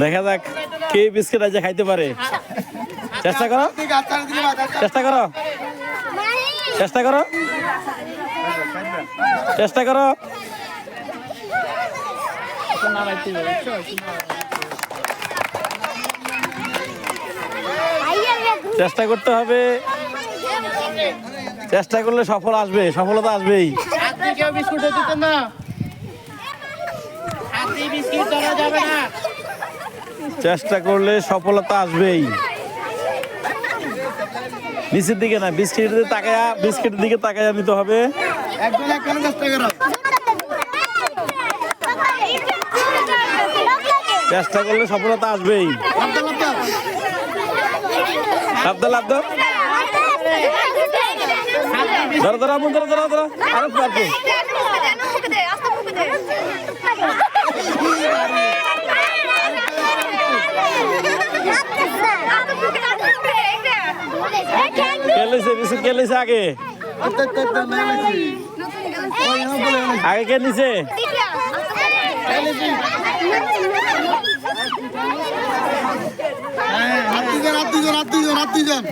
দেখা যাক কে বিস্কিট আজ খাইতে পারে। চেষ্টা করো। চেষ্টা করো। চেষ্টা করো। চেষ্টা করো। চেষ্টা করতে হবে। চেষ্টা করলে সফল আসবে সফলতা আসবেই। বিস্কুট দিতেন না। বিস্কিট যাবে না। চেষ্টা করলে সফলতা আসবেই। নিচের দিকে না বিস্কিটের দিকে তাকায়া বিস্কিটের দিকে তাকায়া নিতে হবে। একজন একখানে চেষ্টা করো চেষ্টা করলে সফলতা আসবেই। আব্দুল আব্দুল। ধরো ধরো আমু ধরো ধরো ধরো আরও পারব। কে লইছে বিস্কুট কে লইছে আগে? আগে কে নিছে? হাত দুজন হাত দুজন